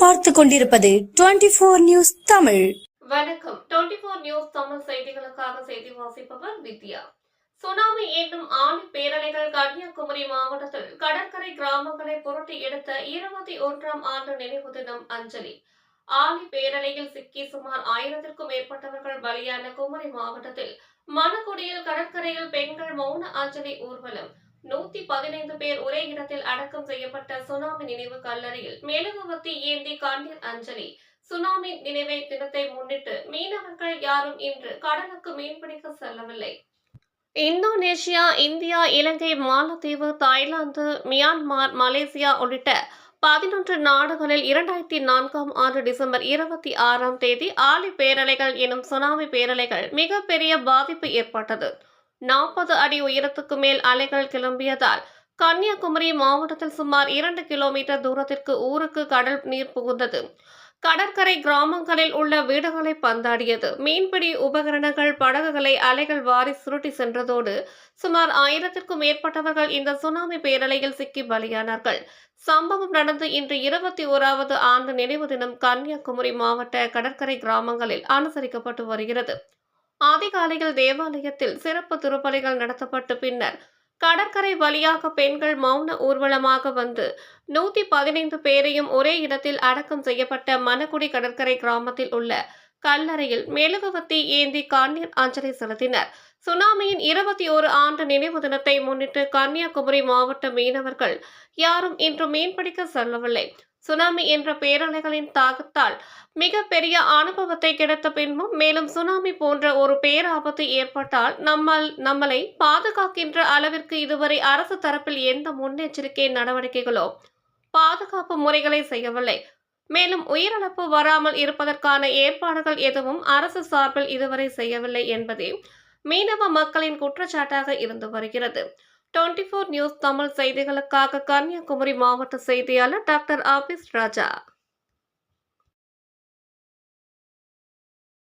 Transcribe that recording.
பார்த்து கொண்டிருப்பது twenty four news Tamil. வணக்கம். டுவெண்டி போர் நியூஸ் தமிழ் செய்திகளுக்காக செய்தி வாசிப்பவர் வித்யா. சுனாமி என்னும் ஆணி பேரலைகள் கன்னியாகுமரி மாவட்டத்தில் கடற்கரை கிராமங்களை புரட்டி எடுத்த இருபத்தி ஒன்றாம் ஆண்டு நினைவு தினம் அஞ்சலி. ஆணி பேரலையில் சிக்கி சுமார் ஆயிரத்திற்கும் மேற்பட்டவர்கள் பலியான குமரி மாவட்டத்தில் மணக்குடியில் கடற்கரையில் பெண்கள் மௌன அஞ்சலி ஊர்வலம். நூத்தி பதினைந்து பேர் ஒரே இடத்தில் அடக்கம் செய்யப்பட்ட சுனாமி நினைவு கல்லறையில் மெழுகுவத்தி ஏந்தி கண்ணீர் அஞ்சலி. சுனாமி நினைவை தினத்தை முன்னிட்டு மீனவர்கள் யாரும் இன்று கடலுக்கு மீன்பிடிக்க செல்லவில்லை. இந்தோனேஷியா இந்தியா இலங்கை மாலத்தீவு தாய்லாந்து மியான்மர் மலேசியா உள்ளிட்ட பதினொன்று நாடுகளில் இரண்டாயிரத்தி நான்காம் ஆண்டு டிசம்பர் இருபத்தி ஆறாம் தேதி ஆலி பேரலைகள் எனும் சுனாமி பேரலைகள் மிகப்பெரிய பாதிப்பு ஏற்பட்டது. நாற்பது அடி உயரத்துக்கு மேல் அலைகள் கிளம்பியதால் கன்னியாகுமரி மாவட்டத்தில் சுமார் இரண்டு கிலோமீட்டர் தூரத்திற்கு ஊருக்கு கடல் நீர் புகுந்தது. கடற்கரை கிராமங்களில் உள்ள வீடுகளை பந்தாடியது. மீன்பிடி உபகரணங்கள் படகுகளை அலைகள் வாரி சுருட்டி சென்றதோடு சுமார் ஆயிரத்திற்கும் மேற்பட்டவர்கள் இந்த சுனாமி பேரலையில் சிக்கி பலியானார்கள். சம்பவம் நடந்து இன்று இருபத்தி ஓராவது ஆண்டு நினைவு தினம் கன்னியாகுமரி மாவட்ட கடற்கரை கிராமங்களில் அனுசரிக்கப்பட்டு வருகிறது. அதிகாலையில் தேவாலயத்தில் சிறப்பு திருப்பலிகள் நடத்தப்பட்டு பின்னர் கடற்கரை வழியாக பெண்கள் மௌன ஊர்வலமாக வந்து நூத்தி பதினைந்து பேரையும் ஒரே இடத்தில் அடக்கம் செய்யப்பட்ட மணக்குடி கடற்கரை கிராமத்தில் உள்ள கல்லறையில் மெழுகுவத்தி ஏந்தி கண்ணீர் அஞ்சலி செலுத்தினர். சுனாமியின் இருபத்தி ஒரு ஆண்டு நினைவு தினத்தை முன்னிட்டு கன்னியாகுமரி மாவட்ட மீனவர்கள் யாரும் இன்று மீன்பிடிக்க செல்லவில்லை. சுனாமி என்ற பேரலைகளின் தாக்கத்தால் மிக பெரிய அனுபவத்தை கிடைத்த பின்பும் மேலும் சுனாமி போன்ற ஒரு பேராபத்து ஏற்பட்டால் நம்மால் நம்மளை பாதுகாக்கின்ற அளவிற்கு இதுவரை அரசு தரப்பில் எந்த முன்னெச்சரிக்கை நடவடிக்கைகளோ பாதுகாப்பு முறைகளை செய்யவில்லை. மேலும் உயிரிழப்பு வராமல் இருப்பதற்கான ஏற்பாடுகள் எதுவும் அரசு சார்பில் இதுவரை செய்யவில்லை என்பதே மீனவ மக்களின் குற்றச்சாட்டாக இருந்து வருகிறது. டுவெண்டி ஃபோர் நியூஸ் தமிழ் செய்திகளுக்காக கன்னியாகுமரி மாவட்ட செய்தியாளர் டாக்டர் ஆபிஸ் ராஜா.